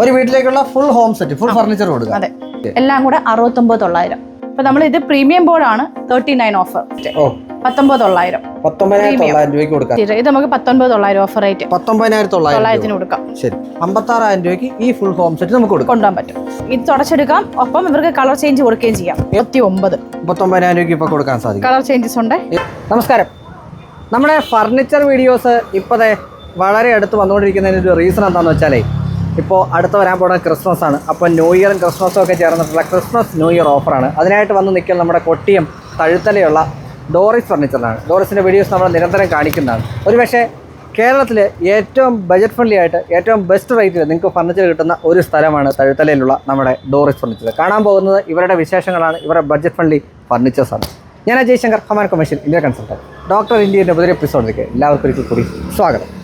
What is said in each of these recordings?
ഒരു വീട്ടിലേക്കുള്ള full home set full furniture കൊടുക്കുക അതെ. എല്ലാം കൂടെ അറുപത്തൊമ്പത് തൊള്ളായിരം അപ്പൊ നമ്മൾ ഇത് പ്രീമിയം ബോർഡാണ് തേർട്ടി നയൻ ഓഫർ പത്തൊമ്പത് തൊള്ളായിരം ഇത് നമുക്ക് പത്തൊൻപത് തൊള്ളായിരം ഓഫർ റേറ്റ് തൊള്ളായിരത്തിന് കൊടുക്കാം. ശരി. അമ്പത്താറായിരം രൂപയ്ക്ക് ഈ ഫുൾ ഹോം സെറ്റ് നമുക്ക് കൊടുക്കാം. കൊണ്ടുപോകാൻ പറ്റും. ഇത് തുടച്ചെടുക്കാം. ഒപ്പം ഇവർക്ക് കളർ ചേഞ്ച് കൊടുക്കുകയും ചെയ്യാം. ഇരുപത്തി ഒമ്പത് മുപ്പത്തൊമ്പതിനായിരം രൂപയ്ക്ക് കൊടുക്കാൻ സാധിക്കും. കളർ ചേഞ്ചസ് ഉണ്ട്. നമസ്കാരം. നമ്മുടെ ഫർണിച്ചർ വീഡിയോസ് ഇപ്പോഴേ വളരെ അടുത്ത് വന്നുകൊണ്ടിരിക്കുന്നതിന് ഒരു റീസൺ എന്താണെന്ന് വെച്ചാലേ ഇപ്പോൾ അടുത്ത വരാൻ പോകുന്ന ക്രിസ്മസ് ആണ്. അപ്പോൾ ന്യൂ ഇയറും ക്രിസ്മസും ഒക്കെ ചേർന്നിട്ടുള്ള ക്രിസ്മസ് ന്യൂ ഇയർ ഓഫറാണ് അതിനായിട്ട് വന്ന് നിൽക്കുന്ന നമ്മുടെ കൊട്ടിയം തഴുത്തലയുള്ള ഡോറിസ് ഫർണിച്ചറിലാണ് ഡോറിസിന്റെ വീഡിയോസ് നമ്മൾ നിരന്തരം കാണിക്കുന്നതാണ്. ഒരുപക്ഷെ കേരളത്തിൽ ഏറ്റവും ബജറ്റ് ഫ്രണ്ട്ലി ആയിട്ട് ഏറ്റവും ബെസ്റ്റ് റേറ്റിൽ നിങ്ങൾക്ക് ഫർണിച്ചർ കിട്ടുന്ന ഒരു സ്ഥലമാണ് തഴുത്തലയിലുള്ള നമ്മുടെ ഡോറിസ് ഫർണിച്ചർ കാണാൻ പോകുന്നത് ഇവരുടെ വിശേഷങ്ങളാണ്. ഇവരുടെ ബജറ്റ് ഫ്രണ്ട്ലി ഫർണിച്ചേഴ്സാണ് ഞാൻ അജയ് ശങ്കർ ഹമാൻ കമ്മീഷൻ ഇന്ത്യ കൺസൾട്ടന്റ് ഡോക്ടർ ഇന്ത്യയുടെ പുതിയ എപ്പിസോഡിലേക്ക് എല്ലാവർക്കും ഒരിക്കൽ കൂടി സ്വാഗതം.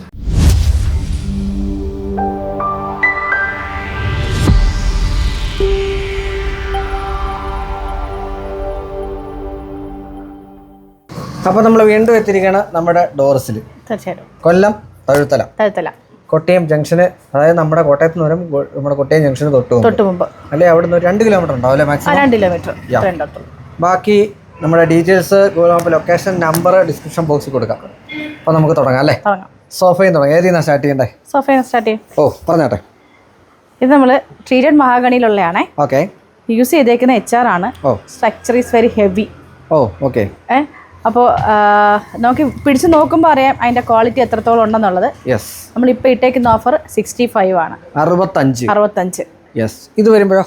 അപ്പോൾ നമ്മൾ വീണ്ടും എത്തിയിരിക്കുകയാണ് നമ്മുടെ ഡോറസിൽ തീർച്ചയായിട്ടും. കൊല്ലം തഴുത്തല. തരത്തില്ല കോട്ടയം ജംഗ്ഷന് അതായത് നമ്മുടെ കോട്ടയത്ത് നിന്ന് വരുമ്പോൾ നമ്മുടെ കോട്ടയം ജംഗ്ഷന് തൊട്ട് മുമ്പ്. തൊട്ട് മുമ്പ്. അല്ലെ അവിടെ നിന്ന് രണ്ട് കിലോമീറ്റർ ഉണ്ടാവും അല്ലെ മാക്സിമം രണ്ട് കിലോമീറ്റർ ബാക്കി നമ്മുടെ details Google map location number description ബോക്സിൽ കൊടുക്കാം. അപ്പോൾ നമുക്ക് തുടങ്ങാം അല്ലേ? സോഫയിൽ സോഫയും തുടങ്ങാം. ഏതിൽ നിന്നാണ് സ്റ്റാർട്ട് ചെയ്യണ്ടേ? സോഫയിൽ സ്റ്റാർട്ട് ചെയ്യും. ഓ പറഞ്ഞാട്ടെ. ഇത് നമ്മൾ ട്രീറ്റഡ് മഹാഗണിയിലുള്ളതാണേ ഓക്കെ യൂസ് ചെയ്തേക്കുന്ന എച്ച് ആർ ആണ്. ഓ. Structure is very heavy oh okay ഏ അപ്പോൾ നമുക്ക് പിടിച്ച് നോക്കുമ്പോൾ അറിയാം അതിന്റെ ക്വാളിറ്റി എത്രത്തോളം ഉണ്ടെന്നുള്ളത്. യെസ് നമ്മൾ ഇപ്പോൾ ഇട്ടേക്കുന്ന ഓഫർ സിക്സ്റ്റി ഫൈവ് ആണ്. അറുപത്തഞ്ച്. അറുപത്തഞ്ച്. യെസ് ഇത് വരുമ്പോഴോ?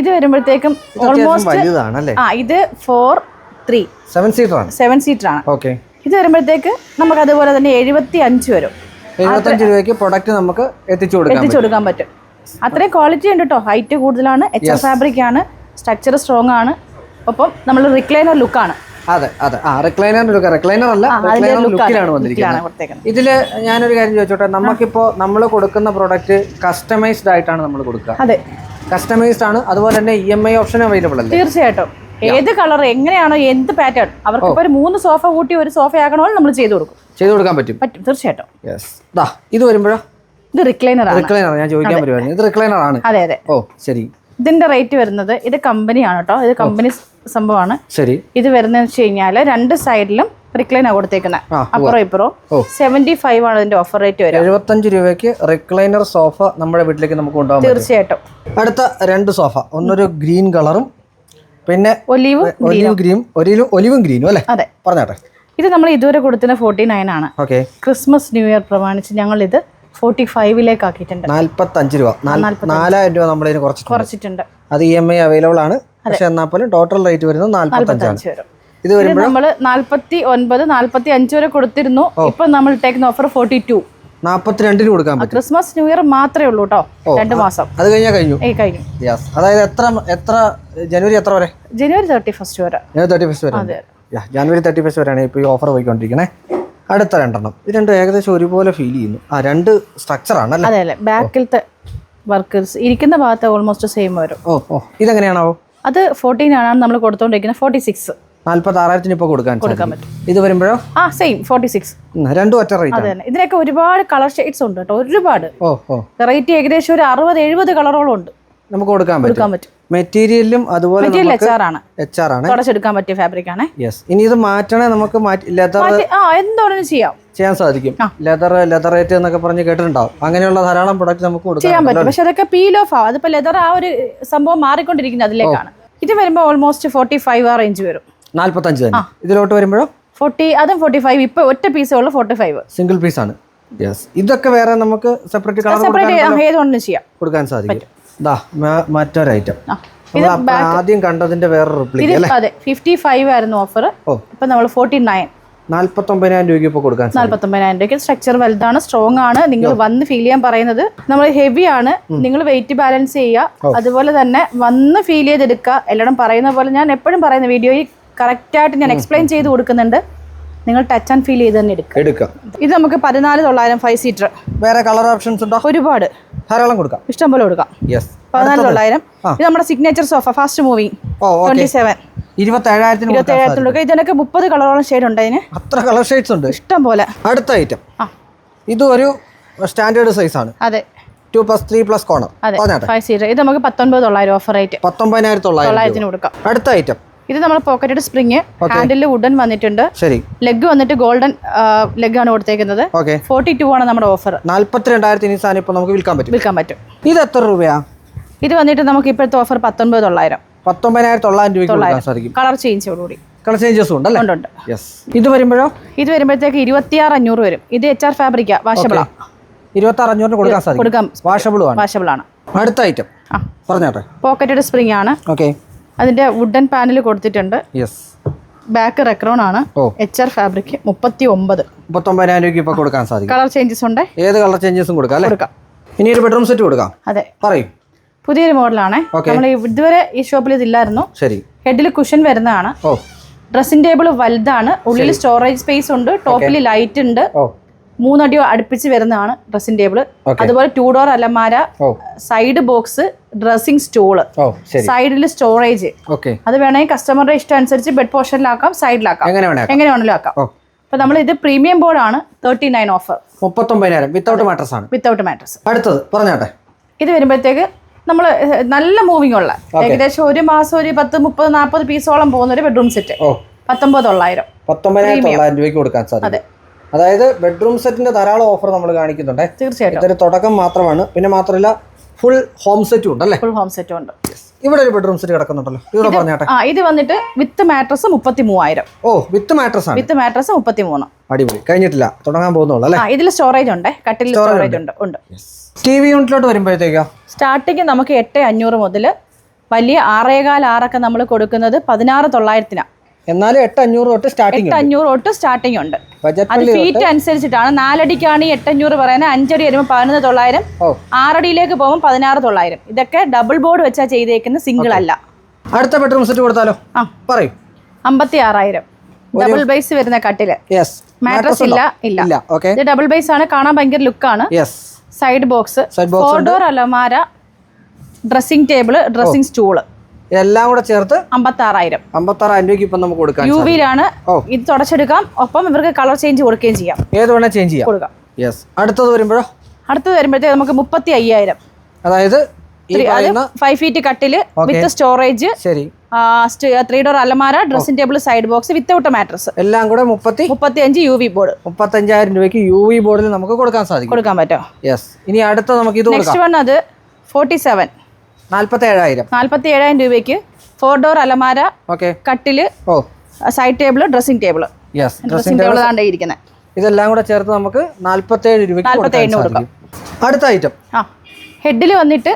ഇത് വരുമ്പോഴത്തേക്കും ഓൾമോസ്റ്റ് ആ ഇത് ഫോർ ത്രീ സെവൻ സീറ്റർ ആണ്. സെവൻ സീറ്റർ ആണ്. ഓക്കെ ഇത് വരുമ്പോഴത്തേക്ക് നമുക്ക് അതുപോലെ തന്നെ എഴുപത്തി അഞ്ച് വരും എഴുപത്തഞ്ച് രൂപയ്ക്ക് പ്രൊഡക്റ്റ് നമുക്ക് എത്തിച്ചു കൊടുക്കാം എത്തിച്ചു കൊടുക്കാൻ പറ്റും. അത്രയും ക്വാളിറ്റി ഉണ്ട് കേട്ടോ ഹൈറ്റ് കൂടുതലാണ് എച്ച് ഫാബ്രിക് ആണ് സ്ട്രക്ചർ സ്ട്രോങ് ആണ്. ഒപ്പം നമ്മൾ റിക്ലൈനർ ലുക്കാണ് അതെ അതെ. ആ റിക്ലൈനർ ലുക്ക് റിക്ലൈനർ അല്ല റിക്ലൈനർ ലുക്കിലാണ് വന്നിരിക്കുന്നത്. ഇതിൽ ഞാനൊരു കാര്യം ചോദിച്ചോട്ടെ നമുക്കിപ്പോ നമ്മൾ കൊടുക്കുന്ന പ്രോഡക്റ്റ് കസ്റ്റമൈസ്ഡ് ആയിട്ടാണ് നമ്മൾ കൊടുക്കുക. അതെ. കസ്റ്റമൈസ്ഡ് ആണ് അതുപോലെ തന്നെ E M I option available അല്ലേ? തീർച്ചയായിട്ടും. ഏത് കളർ എങ്ങനെയാണോ എന്ത് പാറ്റേൺ അവർക്ക് ഒരു മൂന്ന് സോഫ കൂട്ടി ഒരു സോഫ ആക്കണോ നമ്മൾ ചെയ്തു കൊടുക്കും. ചെയ്തു കൊടുക്കാൻ പറ്റും. പറ്റും തീർച്ചയായിട്ടും. യെസ് ദാ ഇത് വരുമ്പോഴോ? ഇത് റിക്ലൈനർ റിക്ലൈനർ ഞാൻ ചോദിക്കാൻ പറ്റുമായിരുന്നു ഇത് റിക്ലൈനർ ആണ്. അതെ അതെ. ഓ ശരി. ഇതിന്റെ റേറ്റ് വരുന്നത് ഇത് കമ്പനിയാണ് കേട്ടോ ഇത് കമ്പനി സംഭവമാണ്. ശരി. ഇത് വരുന്നതെന്ന് വെച്ച് കഴിഞ്ഞാൽ രണ്ട് സൈഡിലും റിക്ലൈൻ ആണ് കൊടുത്തേക്കുന്നത്. അപ്പുറം ഇപ്പുറം. സെവന്റി ഫൈവ് ആണ് ഇതിന്റെ ഓഫർ റേറ്റ് വരുന്നത് എഴുപത്തഞ്ച് രൂപയ്ക്ക് റിക്ലൈനർ സോഫ നമ്മുടെ വീട്ടിലേക്ക് നമുക്ക് ഉണ്ടാവും തീർച്ചയായിട്ടും. അടുത്ത രണ്ട് സോഫ ഒന്നൊരു ഗ്രീൻ കളറും പിന്നെ ഒലീവ് ഒലിവ് ഗ്രീൻ ഒലിവും ഒലിവും ഗ്രീനും അല്ലേ? അതെ. പറഞ്ഞാട്ടെ. ഇത് നമ്മൾ ഇതുവരെ കൊടുത്തിന് ഫോർട്ടി നയൻ ആണ്. ഓക്കെ ക്രിസ്മസ് ന്യൂ ഇയർ പ്രമാണിച്ച് ഞങ്ങൾ ഇത് ഫോർട്ടി ഫൈവിലേക്ക് ആക്കിയിട്ടുണ്ട് നാൽപ്പത്തഞ്ച് രൂപ. നാല്- നാലായിരം രൂപ നമ്മൾ കുറച്ച് കുറച്ചിട്ടുണ്ട്. അത് ഇ എം ഐ അവൈലബിൾ ആണ്. പക്ഷെ എന്നാൽ പോലും ടോട്ടൽ റേറ്റ് വരുന്നത് നാല്പത്തഞ്ചാണ് അഞ്ച് വരും. ഇത് വരുമ്പോൾ നമ്മൾ നാല്പത്തി ഒൻപത് നാല്പത്തി അഞ്ച് വരെ കൊടുത്തിരുന്നു. ഇപ്പൊ നമ്മൾ ടേക്കുന്ന ഓഫർ ഫോർട്ടി ടു നാൽപ്പത്തിരണ്ടിന് കൊടുക്കാൻ പറ്റും. ക്രിസ്മസ് ന്യൂ ഇയർ മാത്രമേ ഉള്ളൂ കേട്ടോ രണ്ട് മാസം. അത് കഴിഞ്ഞാൽ കഴിഞ്ഞു. കഴിഞ്ഞു. യെസ് അതായത് എത്ര എത്ര ജനുവരി എത്ര വരെ? ജനുവരി തേർട്ടി ഫസ്റ്റ് വരെ. ജനുവരി തേർട്ടി ഫസ്റ്റ് വരെ ജനുവരി തേർട്ടി ഫസ്റ്റ് വരെയാണ് ഇപ്പോൾ ഈ ഓഫർ പോയിക്കൊണ്ടിരിക്കണേ. അടുത്ത രണ്ടെണ്ണം. ഇത് രണ്ടും ഏകദേശം ഒരുപോലെ ഫീൽ ചെയ്യുന്നു. ആ രണ്ട് സ്ട്രക്ചർ ആണല്ലേ അതെ അതെ. ബാക്കിലത്തെ വർക്കേഴ്സ് ഇരിക്കുന്ന ഭാഗത്ത് ഓൾമോസ്റ്റ് സെയിം വരും. ഓ ഓ. ഇതെങ്ങനെയാണാവോ? അത് ഫോർട്ടീൻ ആണ് നമ്മൾ കൊടുത്തോണ്ടിരിക്കുന്നത് ഫോർട്ടി സിക്സ് നാല്പത്തി ആറായിരത്തിന് ഇപ്പോൾ കൊടുക്കാൻ പറ്റും. ഇത് വരുമ്പോഴോ? ആ സെയിം ഫോർട്ടി സിക്സ് രണ്ടും ഒറ്റ റേറ്റ് അതെ തന്നെ ഇതിനൊക്കെ ഒരുപാട് കളർ ഷെയ്ഡ്സ് ഉണ്ട് കേട്ടോ. ഒരുപാട്. ഓ ഓ. വെറൈറ്റി ഏകദേശം ഒരു അറുപത് എഴുപത് കളറോളം ഉണ്ട്. നമുക്ക് കൊടുക്കാൻ പറ്റും. കൊടുക്കാൻ പറ്റും. മെറ്റീരിയലും അതുപോലെ എച്ച് ആർ ആണ്. തുടച്ചെടുക്കാൻ പറ്റിയ ഫാബ്രിക് ആണ്. യെസ് ഇനി ഇത് മാറ്റണേ നമുക്ക് ലെതർ ചെയ്യാം. ചെയ്യാൻ സാധിക്കും. ലെതർ ലെതർ റേറ്റ് എന്നൊക്കെ പറഞ്ഞ് കേട്ടിട്ടുണ്ടാവും. അങ്ങനെയുള്ള ധാരാളം പ്രൊഡക്റ്റ് നമുക്ക് കൊടുക്കാൻ പറ്റും. പക്ഷെ അതൊക്കെ പീൽ ഓഫ് ആവും. അതിപ്പോ ലെതർ ആ ഒരു സംഭവം മാറിക്കൊണ്ടിരിക്കുന്നത് അതിലേക്കാണ്. ഇത് വരുമ്പോൾ ഓൾമോസ്റ്റ് ഫോർട്ടി ഫൈവ് ആ റേഞ്ച് വരും. നാല്പത്തഞ്ച് തന്നെ. ഇതിലോട്ട് വരുമ്പോഴോ? ഫോർട്ടി അതും ഫോർട്ടി ഫൈവ് ഇപ്പൊ ഒറ്റ പീസേ ഉള്ളൂ ഫോർട്ടി ഫൈവ് സിംഗിൾ പീസ് ആണ്. യെസ് ഇതൊക്കെ വേറെ നമുക്ക് സെപ്പറേറ്റ് കളർ സെപ്പറേറ്റ് ഏതുകൊണ്ടും ചെയ്യാം. കൊടുക്കാൻ സാധിക്കും. മറ്റൊരു ഐറ്റം ആദ്യം കണ്ടതിന്റെ വേറെ റിപ്ലിക്ക് അതെ ഫിഫ്റ്റി ഫൈവ് ആയിരുന്നു ഓഫർ. ഇപ്പൊ നമ്മൾ ഫോർട്ടി നയൻ നാല്പത്തൊമ്പതിനായിരം രൂപയ്ക്ക് ഇപ്പോൾ കൊടുക്കാൻ നാല്പത്തൊമ്പതിനായിരം രൂപയ്ക്ക് സ്ട്രക്ചർ വലുതാണ് സ്ട്രോങ് ആണ്. നിങ്ങൾ വന്ന് ഫീൽ ചെയ്യാൻ പറയുന്നത് നമ്മൾ ഹെവി ആണ്. നിങ്ങൾ വെയിറ്റ് ബാലൻസ് ചെയ്യുക. അതുപോലെ തന്നെ വന്ന് ഫീൽ ചെയ്തെടുക്കുക. എല്ലായിടും പറയുന്ന പോലെ ഞാൻ എപ്പോഴും പറയുന്ന വീഡിയോയിൽ കറക്റ്റായിട്ട് ഞാൻ എക്സ്പ്ലെയിൻ ചെയ്ത് കൊടുക്കുന്നുണ്ട്. നിങ്ങൾ ടച്ച് ആൻഡ് ഫീൽ ചെയ്ത് തന്നെ എടുക്കുക. ഇത് നമുക്ക് പതിനാല് തൊള്ളായിരം ഫൈവ് സീറ്റർ വേറെ കളർ ഓപ്ഷൻസ് ഉണ്ടോ? ഒരുപാട്. ധാരാളം കൊടുക്കാം. ഇഷ്ടം പോലെ കൊടുക്കാം. യെസ് പതിനാല് തൊള്ളായിരം ഇത് നമ്മുടെ signature sofa fast movie twenty seven ഇരുപത്തേഴായിരത്തിന് കൊടുക്കാം. ഇതിനൊക്കെ മുപ്പത് കളറോളം ഷെയ്ഡ് ഉണ്ട് അതിന്. അത്ര കളർ ഷെയ്ഡ്സ് ഉണ്ട്. ഇഷ്ടം പോലെ അടുത്ത ഐറ്റം ഇത് ഒരു സ്റ്റാൻഡേർഡ് സൈസ് ആണ്. അതെ. Two plus three plus corner അതെ. ഫൈവ് സീറ്റർ ഇത് നമുക്ക് പത്തൊൻപത് തൊള്ളായിരം ഓഫർ റേറ്റ് പത്തൊമ്പതിനായിരത്തി തൊള്ളായിരം തൊള്ളായിരത്തിന് കൊടുക്കാം. അടുത്ത ഐറ്റം ഇത് നമ്മൾ പോക്കറ്റഡ് സ്പ്രിങ് ഹാൻഡിൽ വുഡൻ വന്നിട്ടുണ്ട്. ശരി. ലെഗ് വന്നിട്ട് ഗോൾഡൻ ലെഗ് ആണ് കൊടുത്തേക്കുന്നത്. ഫോർട്ടി ടു ആണ് നമ്മുടെ ഓഫർ നാല്പത്തി രണ്ടായിരത്തി ഇനി സാധനം ഇപ്പോൾ നമുക്ക് വിൽക്കാൻ പറ്റും. വിൽക്കാൻ പറ്റും. ഇത് എത്ര രൂപയാ? ഇത് വന്നിട്ട് നമുക്ക് ഇപ്പോഴത്തെ ഓഫർ പത്തൊൻപത് തൊള്ളായിരം പത്തൊമ്പതിനായിരത്തി തൊള്ളായിരം. രൂപയ്ക്ക് സാധിക്കും. കളർ ചേഞ്ചോടുകൂടി കളർ ചേഞ്ചസ് ഉണ്ട് ഉണ്ട് യെസ് ഇത് വരുമ്പോഴോ? ഇത് വരുമ്പോഴത്തേക്ക് ഇരുപത്തിയാറ് അഞ്ഞൂറ് വരും. ഇത് എച്ച് ആർ ഫാബ്രിക്കാ വാഷബിളാ ഇരുപത്തി ആറ് അഞ്ഞൂറിന് കൊടുക്കാൻ സാധിക്കും. വാഷബിളും ആണ്. വാഷബിൾ ആണ്. അടുത്ത ഐറ്റം പറഞ്ഞാട്ടെ. പോക്കറ്റഡ് സ്പ്രിങ് ആണ്. ഓക്കെ അതിന്റെ വുഡൻ പാനൽ കൊടുത്തിട്ടുണ്ട്. യെസ് ബാക്ക് റെക്രോൺ ആണ്. എച്ച് ആർ ഫാബ്രിക് മുപ്പത്തി ഒമ്പത് മുപ്പത്തൊമ്പതിനായിരം രൂപയ്ക്ക് ഇപ്പൊ കൊടുക്കാൻ സാധിക്കും. കളർ ചേഞ്ചസ് ഉണ്ട്? ഏത് കളർ ചേഞ്ചസും കൊടുക്കാം അല്ലേ? കൊടുക്കാം. ഇനി ഒരു ബെഡ്റൂം സെറ്റ് കൊടുക്കാം. അതെ. പറയും. പുതിയൊരു മോഡലാണ് നമ്മൾ ഇതുവരെ ഈ ഷോപ്പിൽ ഇതില്ലായിരുന്നു. ശരി. ഹെഡിൽ കുഷൻ വരുന്നതാണ്. ഡ്രസ്സിംഗ് ടേബിൾ വലുതാണ്. ഉള്ളിൽ സ്റ്റോറേജ് സ്പേസ് ഉണ്ട്. ടോപ്പിൽ ലൈറ്റ് ഉണ്ട്. മൂന്നടി അടുപ്പിച്ച് വരുന്നതാണ് ഡ്രസ്സിംഗ് ടേബിൾ അതുപോലെ ടൂ ഡോർ അലമാര സൈഡ് ബോക്സ് ഡ്രസ്സിംഗ് സ്റ്റൂൾ സൈഡിൽ സ്റ്റോറേജ് ഓക്കെ അത് വേണമെങ്കിൽ കസ്റ്റമറുടെ ഇഷ്ടം അനുസരിച്ച് ബെഡ് പോർഷനിലാക്കാം സൈഡിലാക്കാം എങ്ങനെ വേണേ എങ്ങനെ വേണമെങ്കിലും ആക്കാം. അപ്പൊ നമ്മൾ ഇത് പ്രീമിയം ബോർഡാണ് തേർട്ടി നയൻ ഓഫർ മുപ്പത്തൊമ്പതിനായിരം. വിത്തൗട്ട് മാട്രസ് ആണ്. വിത്തൗട്ട് മാട്രസ് അടുത്തത് പറഞ്ഞോട്ടെ. ഇത് വരുമ്പോഴത്തേക്ക് നമ്മൾ നല്ല മൂവിങ് ഉള്ള ഏകദേശം ഒരു മാസം ഒരു പത്ത് മുപ്പത് നാൽപ്പത് പീസോളം പോകുന്ന ഒരു ബെഡ്റൂം സെറ്റ് പത്തൊമ്പത് തൊള്ളായിരം പത്തൊമ്പതിനായിരം രൂപയ്ക്ക് കൊടുക്കാൻ സാധിക്കും. അതായത് ബെഡ്റൂം സെറ്റിന്റെ ധാരാളം ഓഫർ നമ്മൾ കാണിക്കുന്നുണ്ട്. തീർച്ചയായിട്ടും. ഇതൊരു തുടക്കം മാത്രമാണ്. പിന്നെ മാത്രമല്ല ഫുൾ ഹോം സെറ്റും ഉണ്ട് അല്ലേ ഫുൾ ഹോം സെറ്റും ഉണ്ട്. ഇവിടെ ഒരു ബെഡ്റൂം സെറ്റ് കിടക്കുന്നുണ്ടല്ലോ. ഇവിടെ പറഞ്ഞാട്ടെ? ആ ഇത് വന്നിട്ട് വിത്ത് മാട്രസ് മുപ്പത്തി മൂവായിരം ഓ വിത്ത് മാട്രസ് ആണ്. വിത്ത് മാട്രസ് മുപ്പത്തി മൂന്ന് അടിപൊളി. കഴിഞ്ഞിട്ടില്ല. തുടങ്ങാൻ പോകുന്നുള്ളൂ അല്ലേ? ആ ഇതിൽ സ്റ്റോറേജ് ഉണ്ട്. കട്ടിൽ സ്റ്റോറേജ് ഉണ്ട്. ഉണ്ട്. ടി വി യൂണിറ്റിലോട്ട് വരുമ്പോഴത്തേക്കോ? സ്റ്റാർട്ടിങ് നമുക്ക് എട്ട് അഞ്ഞൂറ് മുതൽ വലിയ ആറേകാൽ ആറൊക്കെ നമ്മൾ കൊടുക്കുന്നത് പതിനാറ് തൊള്ളായിരത്തിനാണ് എന്നാലും എട്ട് അഞ്ഞൂറ് തൊട്ട് സ്റ്റാർട്ടിംഗ് എട്ട് അഞ്ഞൂറ് തൊട്ട് സ്റ്റാർട്ടിംഗ് ഉണ്ട്. അത് ഫീറ്റ് അനുസരിച്ചിട്ടാണ്. നാലടിക്കാണ് ഈ എട്ടഞ്ഞൂറ് പറയുന്നത്. അഞ്ചടി വരുമ്പോൾ പതിനൊന്ന് തൊള്ളായിരം. ആറടിയിലേക്ക് പോകുമ്പോൾ പതിനാറ് തൊള്ളായിരം. ഇതൊക്കെ ഡബിൾ ബോർഡ് വെച്ചാൽ ചെയ്തേക്കുന്ന സിംഗിൾ അല്ല. അടുത്ത ബെഡ്റൂം സെറ്റ് കൊടുത്താലോ? ആ. പറയും. അമ്പത്തി ആറായിരം ഡബിൾ ബേസ് വരുന്ന കട്ടിൽ. യെസ് മാട്രസ് ഇല്ല ഇല്ല. ഇത് ഡബിൾ ബേസ് ആണ്. കാണാൻ ഭയങ്കര ലുക്കാണ് സൈഡ് ബോക്സ് ഫോർ ഡോർ അലമാര ഡ്രസ്സിംഗ് ടേബിൾ ഡ്രസ്സിംഗ് സ്റ്റൂൾ എല്ലാം കൂടെ ചേർത്ത് അമ്പത്താറായിരം. അമ്പത്താറായിരം രൂപയ്ക്ക് ഇപ്പം നമുക്ക് കൊടുക്കാം യു വിയിലാണ്. ഇത് തുടച്ചെടുക്കാം. ഒപ്പം ഇവർക്ക് കളർ ചേഞ്ച് കൊടുക്കുകയും ചെയ്യാം. ഏത് വേണേൽ ചേഞ്ച് ചെയ്യാം. കൊടുക്കാം. യെസ് അടുത്തത് വരുമ്പോഴോ? അടുത്തത് വരുമ്പോഴത്തേക്ക് നമുക്ക് മുപ്പത്തി അയ്യായിരം അതായത് ഫൈവ് ഫീറ്റ് കട്ടിൽ വിത്ത് സ്റ്റോറേജ് ശരി. ത്രീ ഡോർ അലമാര dressing table side box without mattress എല്ലാം കൂടെ മുപ്പത്തി മുപ്പത്തി അഞ്ച് യു വി ബോർഡ് മുപ്പത്തി അഞ്ചായിരം രൂപയ്ക്ക് യു വി ബോർഡിൽ നമുക്ക് കൊടുക്കാൻ സാധിക്കും. കൊടുക്കാൻ പറ്റുമോ യെസ് ഇനി അടുത്ത നമുക്ക് ഇത് നെക്സ്റ്റ് വൺ അത് ഫോർട്ടി സെവൻ നാൽപ്പത്തി ഏഴായിരം നാൽപ്പത്തി ഏഴായിരം രൂപയ്ക്ക് ഫോർ ഡോർ അലമാര ഓക്കെ കട്ടിൽ ഓ. Side table dressing table yes dressing table താണ്ടേ ഇരിക്കുന്നത് ഇതെല്ലാം കൂടെ ചേർത്ത് നമുക്ക് നാൽപ്പത്തേഴ് രൂപയ്ക്ക് കൊടുക്കാൻ 47 അടുത്ത ഐറ്റം ആ. ഹെഡിൽ വന്നിട്ട്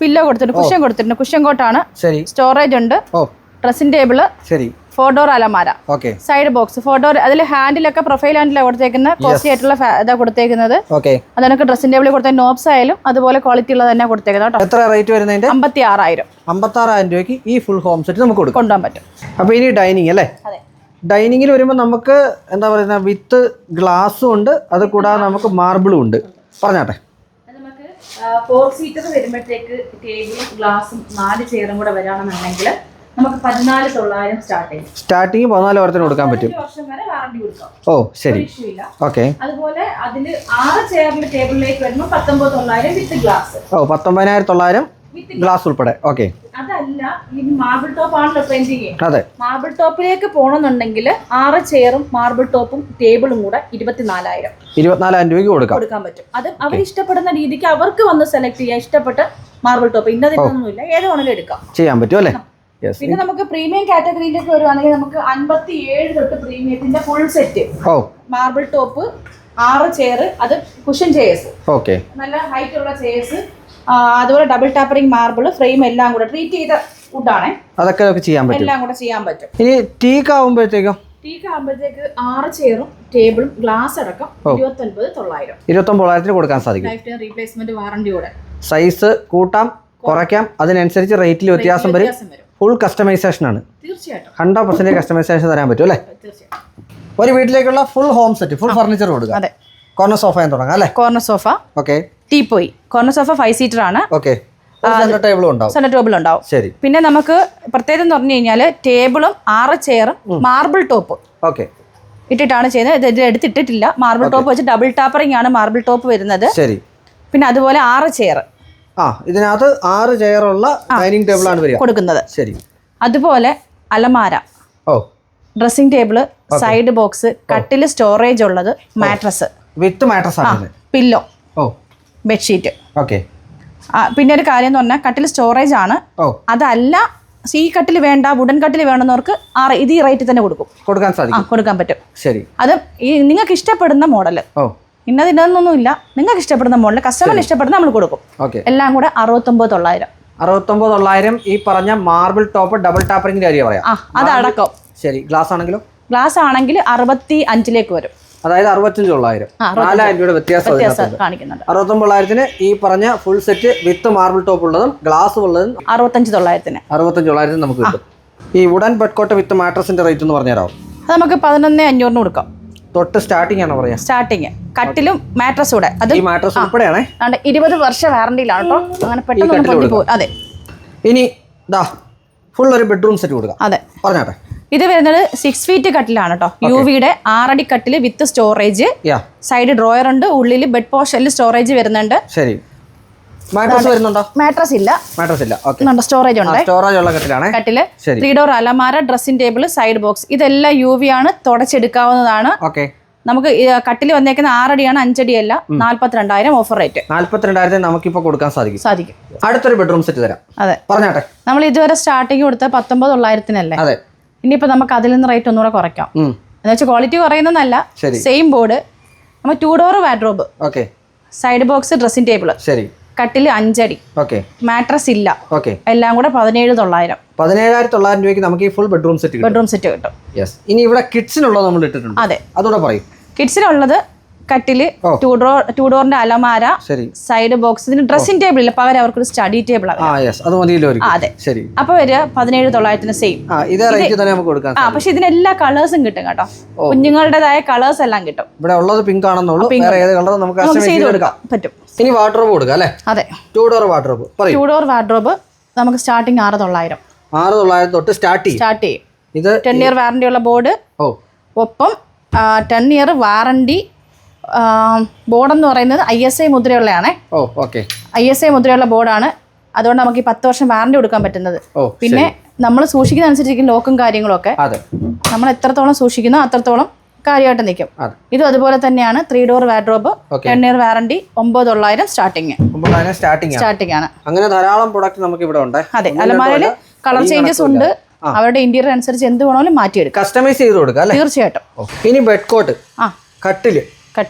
പില്ലോ കൊടുത്തിട്ടുണ്ട് കുഷ്യൻ കൊടുത്തിട്ടുണ്ട്. കുഷ്യൻ കോട്ടാണ് ശരി. സ്റ്റോറേജ് ഉണ്ട്. ഓ. ഡ്രസ്സിംഗ് ടേബിൾ ശരി. ഫോർ ഡോർ അലമാര. Okay side box four door അതിൽ ഹാൻഡിലൊക്കെ പ്രൊഫൈൽ ഹാൻഡിലാണ് കൊടുത്തേക്കുന്നത് കോസ്റ്റ്ലി ആയിട്ടുള്ള ഫാ- ഇതാ കൊടുത്തേക്കുന്നത്. ഓക്കെ അതിനൊക്കെ ഡ്രസ്സിംഗ് ടേബിളിൽ കൊടുത്ത നോബ്സ് ആയാലും അതുപോലെ ക്വാളിറ്റി ഉള്ളത് തന്നെ കൊടുത്തേക്കുന്നത് കേട്ടോ. എത്ര റേറ്റ് വരുന്നതിന്റെ? അമ്പത്തി ആറായിരം അമ്പത്തി ആറായിരം രൂപയ്ക്ക് ഈ ഫുൾ ഹോം സെറ്റ് നമുക്ക് കൊടുക്കാം. കൊണ്ടുപോകാൻ പറ്റും. അപ്പൊ ഇനി ഡൈനിങ് അല്ലേ? അതെ. ഡൈനിങ്ങിൽ വരുമ്പോൾ നമുക്ക് എന്താ പറയുന്ന വിത്ത് ഗ്ലാസ്സും ഉണ്ട്. അത് കൂടാതെ നമുക്ക് മാർബിളും ഉണ്ട്. പറഞ്ഞാട്ടെ. നമുക്ക് ഫോർ സീറ്റർ വരുമ്പോഴത്തേക്ക് ടേബിളും ഗ്ലാസും നാല് ചെയറും കൂടെ വരാണെന്നുണ്ടെങ്കിൽ നമുക്ക് പതിനാല് തൊള്ളായിരം സ്റ്റാർട്ടിങ് സ്റ്റാർട്ടിങ് പതിനാല് വർഷത്തിന് കൊടുക്കാൻ പറ്റും. വർഷം വരെ വാറണ്ടി കൊടുക്കാം. ഓ ശരി. ഓക്കെ അതുപോലെ അതിൽ ആറ് ചെയറിന്റെ ടേബിളിലേക്ക് വരുമ്പോൾ പത്തൊമ്പത് തൊള്ളായിരം വിത്ത് ഗ്ലാസ് ഓ പത്തൊമ്പതിനായിരത്തി തൊള്ളായിരം ഗ്ലാസ് ഉൾപ്പെടെ. ഓക്കെ അതല്ല ഇനി മാർബിൾ ടോപ്പ് ആണല്ലോ പെയിന്റിങ് അതെ. മാർബിൾ ടോപ്പിലേക്ക് പോകണമെന്നുണ്ടെങ്കിൽ ആറ് ചെയറും മാർബിൾ ടോപ്പും ടേബിളും കൂടെ ഇരുപത്തിനാലായിരം ഇരുപത്തിനാലായിരം രൂപയ്ക്ക് കൊടുക്കാം. കൊടുക്കാൻ പറ്റും. അത് അവർ ഇഷ്ടപ്പെടുന്ന രീതിക്ക് അവർക്ക് വന്ന് സെലക്ട് ചെയ്യാം ഇഷ്ടപ്പെട്ട മാർബിൾ ടോപ്പ് ഇന്നതിനൊന്നുമില്ല ഏത് വേണമെങ്കിലും എടുക്കാം. ചെയ്യാൻ പറ്റും അല്ലേ? പിന്നെ നമുക്ക് പ്രീമിയം കാറ്റഗറിയിലേക്ക് വരുവാണെങ്കിൽ നമുക്ക് അൻപത്തി ഏഴ് തൊട്ട് പ്രീമിയത്തിന്റെ ഫുൾ സെറ്റ് മാർബിൾ ടോപ്പ് ആറ് ചെയർ അത് കുഷൻ ചെയേഴ്സ് ഓക്കെ നല്ല ഹൈറ്റ് ഉള്ള ചെയേഴ്സ് അതുപോലെ ഡബിൾ ടാപ്പറിംഗ് മാർബിൾ ഫ്രെയിം എല്ലാം കൂടെ ട്രീറ്റ് ചെയ്ത വുഡാണ് അതൊക്കെ ചെയ്യാൻ പറ്റും. എല്ലാം കൂടെ ചെയ്യാൻ പറ്റും. ഇനി ടീക്ക് ആവുമ്പോഴത്തേക്കും? ടീക്ക് ആകുമ്പോഴത്തേക്ക് ആറ് ചെയറും ടേബിളും ഗ്ലാസ് അടക്കം ഇരുപത്തൊൻപത് തൊള്ളായിരം. ഇരുപത്തൊമ്പതിനായിരത്തിന് കൊടുക്കാൻ സാധിക്കും. ലൈഫ് ടൈം റീപ്ലേസ്മെന്റ് വാറണ്ടിയോടെ സൈസ് കൂട്ടാം കുറയ്ക്കാം. അതിനനുസരിച്ച് റേറ്റിൽ വ്യത്യാസം വരും. ഫുൾ കസ്റ്റമൈസേഷൻ ആണ്. തീർച്ചയായിട്ടും. ഹൺഡ്രഡ് പെർസെന്റേജ് കസ്റ്റമൈസേഷൻ തരാൻ പറ്റും അല്ലേ? ഒരു വീട്ടിലേക്കുള്ള full home set full furniture കൊടുക്കുക അതെ. കോർണർ സോഫ ഞാൻ തുടങ്ങാം അല്ലേ? Corner sofa okay teapoy corner sofa five seater ആണ് ഓക്കെ സെന്റർ ടേബിൾ ഉണ്ടാവും. ശരി. പിന്നെ നമുക്ക് പ്രത്യേകത എന്ന് പറഞ്ഞു കഴിഞ്ഞാൽ ടേബിളും ആറ് ചെയറും മാർബിൾ ടോപ്പ് ഓക്കെ ഇട്ടിട്ടാണ് ചെയ്യുന്നത്. ഇത് എടുത്തിട്ടിട്ടില്ല. മാർബിൾ ടോപ്പ് വെച്ച് ഡബിൾ ടാപ്പറിംഗ് ആണ് മാർബിൾ ടോപ്പ് വരുന്നത്. ശരി. പിന്നെ അതുപോലെ ആറ് ചെയർ ആ ഇതിനകത്ത് ആറ് ചെയറുള്ള ഡൈനിങ് ആണ് വരിക. കൊടുക്കുന്നത്. ശരി. അതുപോലെ അലമാര. ഓ. ഡ്രസ്സിംഗ് ടേബിൾ സൈഡ് ബോക്സ് കട്ടിൽ സ്റ്റോറേജ് ഉള്ളത് മാട്രസ് വിത്ത് മാട്രസ് ആണ് പില്ലോ ഓ. ബെഡ്ഷീറ്റ് ഓക്കെ പിന്നെ ഒരു കാര്യം എന്ന് പറഞ്ഞാൽ കട്ടിൽ സ്റ്റോറേജ് ആണ്. അതല്ല ഈ കട്ടിൽ വേണ്ട വുഡൻ കട്ടിൽ വേണമെന്നവർക്ക് ആ ഇത് ഈ റേറ്റിൽ തന്നെ കൊടുക്കും. കൊടുക്കാൻ സാധിക്കും. കൊടുക്കാൻ പറ്റും. ശരി. അത് ഈ നിങ്ങൾക്ക് ഇഷ്ടപ്പെടുന്ന മോഡൽ ഓ. ഇന്നത് ഇന്നതൊന്നുമില്ല. നിങ്ങൾക്ക് ഇഷ്ടപ്പെടുന്ന മോഡൽ കസ്റ്റമറിന് ഇഷ്ടപ്പെടുന്ന നമ്മൾ കൊടുക്കും. ഓക്കെ. എല്ലാം കൂടെ അറുപത്തൊമ്പത് തൊള്ളായിരം അറുപത്തൊമ്പത് തൊള്ളായിരം ഈ പറഞ്ഞ മാർബിൾ ടോപ്പ് ഡബിൾ ടാപ്പറിങ്ങിന്റെ കാര്യം പറയാം. അതടക്കം ശരി ഗ്ലാസ് ആണെങ്കിലും? ഗ്ലാസ് ആണെങ്കിൽ അറുപത്തി അഞ്ചിലേക്ക് വരും. അതായത് അറുപത്തഞ്ച്. തൊള്ളായിരം നാലായിരം രൂപയുടെ വ്യത്യാസം കാണിക്കുന്നുണ്ട്. അറുപത്തൊമ്പത് തൊള്ളായിരത്തിന് ഈ പറഞ്ഞ full set with marble top ഉള്ളതും ഗ്ലാസ് ഉള്ളതും അറുപത്തഞ്ച് തൊള്ളായിരത്തിന് അറുപത്തഞ്ച് തൊള്ളായിരത്തിന് നമുക്ക് കിട്ടും. ഈ വുഡൻ ബെഡ്കോട്ട് വിത്ത് മാട്രസിന്റെ റേറ്റ് എന്ന് പറഞ്ഞുതരാം അത് നമുക്ക് പതിനൊന്ന് അഞ്ഞൂറിന് കൊടുക്കാം. തൊട്ട് സ്റ്റാർട്ടിംഗ് ആണോ പറയാ? സ്റ്റാർട്ടിങ് കട്ടിലും മാട്രസ് കൂടെ അത് ഈ മാട്രസ് ഉൾപ്പെടെയാണേ? ഇരുപത് വർഷ വാറണ്ടിയിലാണ് കേട്ടോ അങ്ങനെ പെട്ടെന്ന് പോകും അതെ. ഇനി ദാ ഫുൾ ഒരു ബെഡ്റൂം സെറ്റ് കൊടുക്കാം. അതെ. പറഞ്ഞാട്ടെ. ഇത് വരുന്നത് സിക്സ് ഫീറ്റ് കട്ടിലാണ് കേട്ടോ യു വിയുടെ ആറടി കട്ടിൽ വിത്ത് സ്റ്റോറേജ് സൈഡ് ഡ്രോയർ ഉണ്ട് ഉള്ളിൽ ബെഡ് പോഷനിൽ സ്റ്റോറേജ് വരുന്നുണ്ട്. ശരി. മാട്രസ് വരുന്നുണ്ടോ? മാട്രസ് ഇല്ല. മാട്രസ് ഇല്ല. ഓക്കെ സ്റ്റോറേജ് ഉണ്ട്. സ്റ്റോറേജ് ഉള്ള കട്ടിലാണേ. കട്ടിൽ. ത്രീ ഡോർ അലമാര ഡ്രസ്സിംഗ് ടേബിൾ സൈഡ് ബോക്സ് ഇതെല്ലാം യു വി ആണ് തുടച്ചെടുക്കാവുന്നതാണ്. ഓക്കെ നമുക്ക് കട്ടിൽ വന്നേക്കുന്ന ആറടിയാണ് അഞ്ചടിയല്ല നാല്പത്തിരണ്ടായിരം ഓഫർ റേറ്റ് നാല്പത്തിരണ്ടായിരത്തിന് നമുക്കിപ്പോൾ കൊടുക്കാൻ സാധിക്കും. സാധിക്കും. അടുത്തൊരു ബെഡ്റൂം സെറ്റ് തരാം. അതെ. പറഞ്ഞാട്ടെ. നമ്മൾ ഇതുവരെ സ്റ്റാർട്ടിങ് കൊടുത്ത പത്തൊമ്പത് തൊള്ളായിരത്തിനല്ലേ അതെ. ഇനിയിപ്പോൾ നമുക്ക് അതിൽ നിന്ന് റേറ്റ് ഒന്നുകൂടെ കുറയ്ക്കാം. എന്ന് വെച്ചാൽ ക്വാളിറ്റി കുറയുന്നതല്ല. സെയിം ബോർഡ് നമ്മൾ two door wardrobe okay side box dressing table ശരി. കട്ടിൽ അഞ്ചടി. ഓക്കെ. മാട്രസ് ഇല്ല. ഓക്കെ. എല്ലാം കൂടെ പതിനേഴ് തൊള്ളായിരം. പതിനേഴായിരത്തി തൊള്ളായിരം രൂപയ്ക്ക് നമുക്ക് ഈ ഫുൾ ബെഡ്റൂം സെറ്റ് കിട്ടും. ബെഡ്റൂം സെറ്റ് കിട്ടും. യെസ് ഇനി ഇവിടെ കിഡ്സിനുള്ളത് നമ്മൾ ഇട്ടിട്ടുണ്ട്. അതെ. അതോടെ പറയും. കിഡ്സിനുള്ളത് കട്ടിൽ ടൂ ഡോർ ടൂ ഡോറിന്റെ അലമാര ശരി. സൈഡ് ബോക്സ് ഇതിന് ഡ്രസ്സിംഗ് ടേബിൾ ഇല്ല. പകരം അവർക്ക് ഒരു സ്റ്റഡി ടേബിൾ അത്. ശരി. അപ്പൊ വരിക പതിനേഴ് തൊള്ളായിരത്തിന് സെയിം ആ നമുക്ക് പക്ഷെ ഇതിന് എല്ലാ കളേഴ്സും കിട്ടും കേട്ടോ. കുഞ്ഞുങ്ങളുടേതായ കളേഴ്സ് എല്ലാം കിട്ടും. ഇവിടെ ഉള്ളത് പിങ്ക് ആണെന്നുള്ളൂ. പിങ്ക് നമുക്ക് നമുക്ക് ചെയ്ത് എടുക്കാം പറ്റും. ഇനി വാർഡ്രോബ് കൊടുക്കാം അല്ലേ? അതെ. ടു ഡോർ വാർഡ്രോബ് പറയും. ടു ഡോർ വാർഡ്രോബ് നമുക്ക് സ്റ്റാർട്ടിങ് ആറ് തൊള്ളായിരം. ആറ് തൊള്ളായിരം തൊട്ട് സ്റ്റാർട്ട് ചെയ്യും. സ്റ്റാർട്ട് ചെയ്യും. ഇത് ടെൻ ഇയർ വാറണ്ടി ഉള്ള ബോർഡ് ഓ. ഒപ്പം ടെൻ ഇയർ വാറണ്ടി ബോർഡ് എന്ന് പറയുന്നത് ഐ എസ് ഐ മുദ്രയുള്ളതാണേ. ഓ ഓക്കെ ഐ എസ് ഐ മുദ്രയുള്ള ബോർഡാണ് അതുകൊണ്ട് നമുക്ക് ഈ പത്ത് വർഷം വാറണ്ടി കൊടുക്കാൻ പറ്റുന്നത്. പിന്നെ നമ്മൾ സൂക്ഷിക്കുന്ന അനുസരിച്ചിരിക്കും ലോക്കും കാര്യങ്ങളും ഒക്കെ. അതെ. നമ്മൾ എത്രത്തോളം സൂക്ഷിക്കുന്നോ അത്രത്തോളം കാര്യമായിട്ട് നിൽക്കും. ഇത് അതുപോലെ തന്നെയാണ് three door wardrobe. Ten year warranty ഒമ്പത് തൊള്ളായിരം സ്റ്റാർട്ടിങ് സ്റ്റാർട്ടിങ് ആണ്. സ്റ്റാർട്ടിങ് ആണ്. അങ്ങനെ ധാരാളം പ്രൊഡക്റ്റ് നമുക്ക് ഇവിടെ ഉണ്ട്. അതെ അലമാരയിൽ കളർ ചേഞ്ചസ് ഉണ്ട്. അവരുടെ ഇന്റീരിയർ അനുസരിച്ച് എന്ത് വേണമെങ്കിലും മാറ്റിയെടുക്കാം. കസ്റ്റമൈസ് ചെയ്ത് കൊടുക്കാം തീർച്ചയായിട്ടും. ഇനി ബെഡ് കോട്ട് ആ. കട്ടിൽ.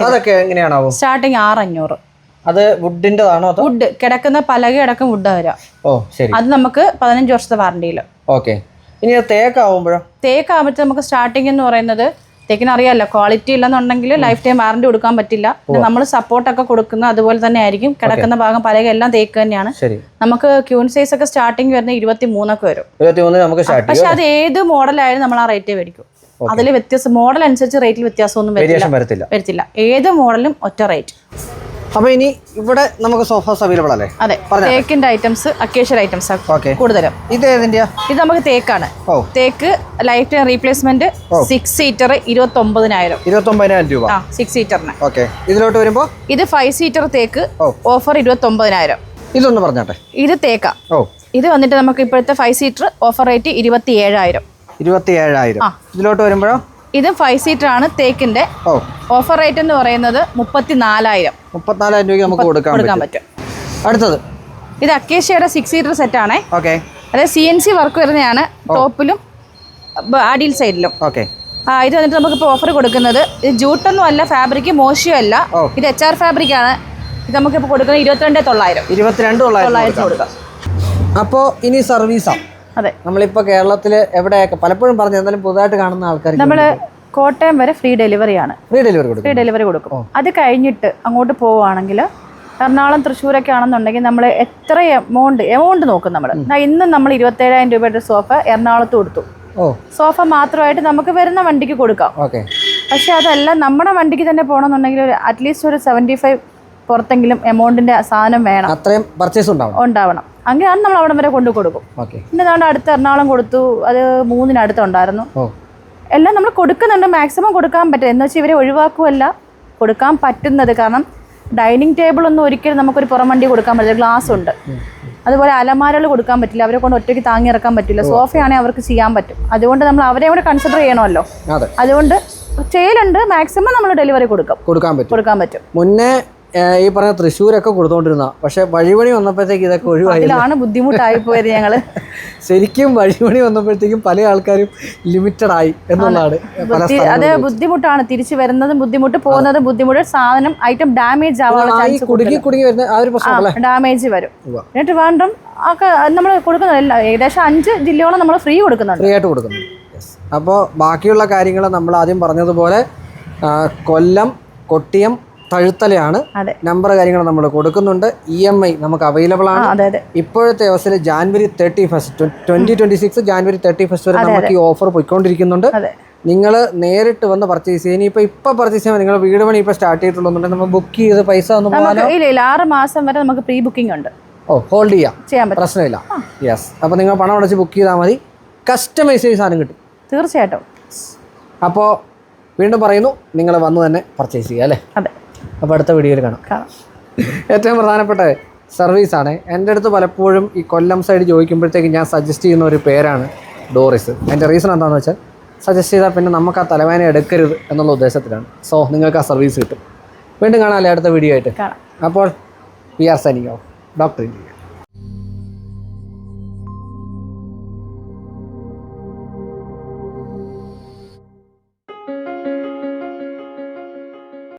അതൊക്കെ എങ്ങനെയാണാവോ? സ്റ്റാർട്ടിങ് ആറ് അഞ്ഞൂറ് അത് വുഡിന്റെതാണോ ആണോ വുഡ് കിടക്കുന്ന പലക അടക്കം വുഡ് വരാം ഓ ശരി. അത് നമുക്ക് പതിനഞ്ച് വർഷത്തെ വാറണ്ടിയിൽ ഓക്കെ ഇനി തേക്കാവുമ്പോഴോ? തേക്കാവുമ്പോൾ നമുക്ക് സ്റ്റാർട്ടിംഗ് എന്ന് പറയുന്നത് തേക്കിന് അറിയാമല്ലോ ക്വാളിറ്റി ഇല്ലെന്നുണ്ടെങ്കിൽ ലൈഫ് ടൈം വാറണ്ടി കൊടുക്കാൻ പറ്റില്ല. നമ്മൾ സപ്പോർട്ടൊക്കെ കൊടുക്കുന്ന അതുപോലെ തന്നെ ആയിരിക്കും. കിടക്കുന്ന ഭാഗം പലക എല്ലാം തേക്ക് തന്നെയാണ്. നമുക്ക് ക്യൂൺ സൈസ് ഒക്കെ സ്റ്റാർട്ടിങ് വരുന്ന ഇരുപത്തി മൂന്നൊക്കെ വരും പക്ഷെ അത് ഏത് മോഡലായാലും നമ്മൾ ആ റേറ്റ് മേടിക്കും. അതിൽ വ്യത്യാസം മോഡൽ അനുസരിച്ച് റേറ്റിൽ വ്യത്യാസമൊന്നും വരില്ല. വരത്തില്ല. ഏത് മോഡലും ഒറ്റ റേറ്റ് അപ്പോൾ ഇനി ഇവിടെ നമുക്ക് സോഫാസ് അവൈലബിൾ അല്ലേ? അതെ തേക്കിന്റെ ഐറ്റംസ് അക്കേഷ്യൽ ഐറ്റംസ് കൂടുതലും. ഇത് ഏതിന്റെയാ? ഇത് നമുക്ക് തേക്കാണ്. തേക്ക് life time replacement six seater ഇരുപത്തി ഒമ്പതിനായിരം ഇരുപത്തി ഒമ്പതിനായിരം രൂപ സിക്സ് സീറ്ററിന് ഓക്കെ ഇതിലോട്ട് വരുമ്പോ? ഇത് ഫൈവ് സീറ്റർ തേക്ക് ഓഫർ ഇരുപത്തി ഒമ്പതിനായിരം ഇതൊന്ന് പറഞ്ഞാട്ടെ. ഇത് തേക്ക. ഓ. ഇത് വന്നിട്ട് നമുക്ക് ഇപ്പോഴത്തെ ഫൈവ് സീറ്റർ ഓഫർ റേറ്റ് ഇരുപത്തി ഏഴായിരം ഇരുപത്തി ഏഴായിരം ഇതിലോട്ട് വരുമ്പോഴോ? ഇത് ഫൈവ് സീറ്റർ ആണ്. തേക്കിന്റെ ഓഫർ റേറ്റ് എന്ന് പറയുന്നത് മുപ്പത്തി നാലായിരം മുപ്പത്തിനാലായിരം രൂപയ്ക്ക് നമുക്ക് കൊടുക്കാൻ പറ്റും. അടുത്തത്? ഇത് അക്കേഷ്യയുടെ സിക്സ് സീറ്റർ സെറ്റ് ആണേ. ഓക്കെ. അതായത് സി എൻ സി വർക്ക് വരുന്നതാണ്. ടോപ്പിലും ആഡിൽ അടിയിൽ സൈഡിലും ഓക്കെ. ആ ഇത് വന്നിട്ട് നമുക്കിപ്പോൾ ഓഫർ കൊടുക്കുന്നത്. ഇത് ജൂട്ടൊന്നും അല്ല ഫാബ്രിക് മോശവും അല്ല. ഇത് എച്ച് ആർ ഫാബ്രിക് ആണ്. ഇത് നമുക്ക് നമുക്കിപ്പോൾ കൊടുക്കുന്നത് ഇരുപത്തിരണ്ട് തൊള്ളായിരം. ഇരുപത്തിരണ്ട് തൊള്ളായിരം കൊടുക്കാം. അപ്പോൾ ഇനി സർവീസാണ് അതെ. നമ്മളിപ്പോ കേരളത്തിൽ എവിടെയൊക്കെ? പലപ്പോഴും പറഞ്ഞു എന്തായാലും പുതുതായിട്ട് കാണുന്ന ആൾക്കാർ നമ്മൾ കോട്ടയം വരെ ഫ്രീ ഡെലിവറി ആണ്. ഫ്രീ ഡെലിവറി കൊടുക്കും. ഫ്രീ ഡെലിവറി കൊടുക്കും. അത് കഴിഞ്ഞിട്ട് അങ്ങോട്ട് പോവുകയാണെങ്കിൽ എറണാകുളം തൃശ്ശൂരൊക്കെ ആണെന്നുണ്ടെങ്കിൽ നമ്മൾ എത്ര എമൗണ്ട് എമൗണ്ട് നോക്കും നമ്മൾ ഇന്ന് നമ്മൾ ഇരുപത്തേഴായിരം രൂപയുടെ സോഫ എറണാകുളത്ത് കൊടുത്തു. സോഫ മാത്രമായിട്ട് നമുക്ക് വരുന്ന വണ്ടിക്ക് കൊടുക്കാം. ഓക്കെ. പക്ഷെ അതല്ല നമ്മുടെ വണ്ടിക്ക് തന്നെ പോകണമെന്നുണ്ടെങ്കിൽ ഒരു അറ്റ്ലീസ്റ്റ് ഒരു സെവന്റി ഫൈവ് പുറത്തെങ്കിലും എമൗണ്ടിന്റെ സാധനം വേണം. അത്രയും പർച്ചേസ് ഉണ്ടാവണം. ഉണ്ടാവണം. അങ്ങനെയാണ് നമ്മൾ അവിടെ വരെ കൊണ്ടു കൊടുക്കും. പിന്നെ അതുകൊണ്ട് അടുത്ത് എറണാകുളം കൊടുത്തു. അത് മൂന്നിനടുത്തുണ്ടായിരുന്നു. എല്ലാം നമ്മൾ കൊടുക്കുന്നുണ്ട്. മാക്സിമം കൊടുക്കാൻ പറ്റും എന്ന് വെച്ചാൽ ഇവരെ ഒഴിവാക്കുമല്ല കൊടുക്കാൻ പറ്റുന്നത്. കാരണം ഡൈനിങ് ടേബിൾ ഒന്നും ഒരിക്കലും നമുക്കൊരു പുറം വണ്ടി കൊടുക്കാൻ പറ്റില്ല. ഗ്ലാസ് ഉണ്ട്. അതുപോലെ അലമാരകൾ കൊടുക്കാൻ പറ്റില്ല. അവരെ കൊണ്ട് ഒറ്റയ്ക്ക് താങ്ങി ഇറക്കാൻ പറ്റില്ല. സോഫയാണെങ്കിൽ അവർക്ക് ചെയ്യാൻ പറ്റും. അതുകൊണ്ട് നമ്മൾ അവരെ കൂടെ കൺസിഡർ ചെയ്യണമല്ലോ. അതെ. അതുകൊണ്ട് ചെയ്യലുണ്ട്. മാക്സിമം നമ്മൾ ഡെലിവറി കൊടുക്കും. കൊടുക്കാൻ പറ്റും. കൊടുക്കാൻ പറ്റും. മുന്നേ ഈ പറഞ്ഞ തൃശ്ശൂരൊക്കെ കൊടുത്തോണ്ടിരുന്ന. പക്ഷെ വഴിപണി വന്നപ്പോഴത്തേക്ക് ഇതൊക്കെ ഒഴിവായി. അതിലാണ് ബുദ്ധിമുട്ടായി പോയത് ഞങ്ങൾ. ശരിക്കും വഴിപണി വന്നപ്പോഴത്തേക്കും പല ആൾക്കാരും ലിമിറ്റഡ് ആയി എന്നുള്ളതാണ് അത് ബുദ്ധിമുട്ടാണ്. തിരിച്ചു വരുന്നതും ബുദ്ധിമുട്ട് പോകുന്നതും ബുദ്ധിമുട്ട് സാധനം ഐറ്റം ഡാമേജ് ആവാനുള്ള ചാൻസ് കുടുങ്ങി കുടുങ്ങി വരുന്ന ആ ഒരു പ്രശ്നം ഡാമേജ് വരും. എന്നിട്ട് വേണ്ടും ഒക്കെ നമ്മൾ കൊടുക്കുന്നില്ല. ഏകദേശം അഞ്ച് ജില്ലയോളം നമ്മൾ ഫ്രീ കൊടുക്കുന്നുണ്ട്. ഫ്രീ ആയിട്ട് കൊടുക്കുന്നു അപ്പോൾ ബാക്കിയുള്ള കാര്യങ്ങൾ നമ്മൾ ആദ്യം പറഞ്ഞതുപോലെ കൊല്ലം കൊട്ടിയം തഴുത്തലയാണ് നമ്പർ കാര്യങ്ങൾ നമ്മൾ കൊടുക്കുന്നുണ്ട്. ഇ എം ഐ നമുക്ക് അവൈലബിൾ ആണ്. ഇപ്പോഴത്തെ അവസ്ഥയിൽ January thirty first twenty twenty six January thirty first വരെ നമുക്ക് ഈ ഓഫർ പോയിക്കൊണ്ടിരിക്കുന്നുണ്ട്. നിങ്ങൾ നേരിട്ട് വന്ന് പർച്ചേസ് ചെയ്യാൻ ഇപ്പൊ ഇപ്പൊ പർച്ചേസ് ചെയ്യുമ്പോൾ നിങ്ങൾ വീട് പണി ഇപ്പൊ സ്റ്റാർട്ട് ചെയ്തിട്ടുണ്ടെന്നുണ്ടെങ്കിൽ നമ്മൾ ബുക്ക് ചെയ്ത് പൈസ ഒന്നും ഇല്ല ഇല്ല. ആറ് മാസം വരെ നമുക്ക് പ്രീ ബുക്കിംഗ് ഉണ്ട്. ഓ ഹോൾഡ് ചെയ്യാം. ചെയ്യാൻ പ്രശ്നമില്ല. യെസ് അപ്പൊ നിങ്ങൾ പണം അടച്ച് ബുക്ക് ചെയ്താൽ മതി. കസ്റ്റമൈസ് ചെയ്ത് സാധനം കിട്ടും. തീർച്ചയായിട്ടും. അപ്പോൾ വീണ്ടും പറയുന്നു നിങ്ങൾ വന്ന് തന്നെ പർച്ചേസ് ചെയ്യുക അല്ലേ? അതെ. അപ്പോൾ അടുത്ത വീഡിയോയിൽ കാണാം. കാണാം. ഏറ്റവും പ്രധാനപ്പെട്ട സർവീസാണ് എന്റെ അടുത്ത് പലപ്പോഴും ഈ കൊല്ലം സൈഡ് ചോദിക്കുമ്പോഴത്തേക്ക് ഞാൻ സജസ്റ്റ് ചെയ്യുന്ന ഒരു പേരാണ് ഡോറിസ്. അതിന്റെ റീസൺ എന്താണെന്ന് വെച്ചാൽ സജസ്റ്റ് ചെയ്താൽ പിന്നെ നമുക്ക് ആ തലവേന എടുക്കരുത് എന്നുള്ള ഉദ്ദേശത്തിലാണ്. സോ നിങ്ങൾക്ക് ആ സർവീസ് കിട്ടും. വീണ്ടും കാണാമല്ലേ അടുത്ത വീഡിയോ ആയിട്ട്? കാണാം. അപ്പോൾ we are signing off doctor India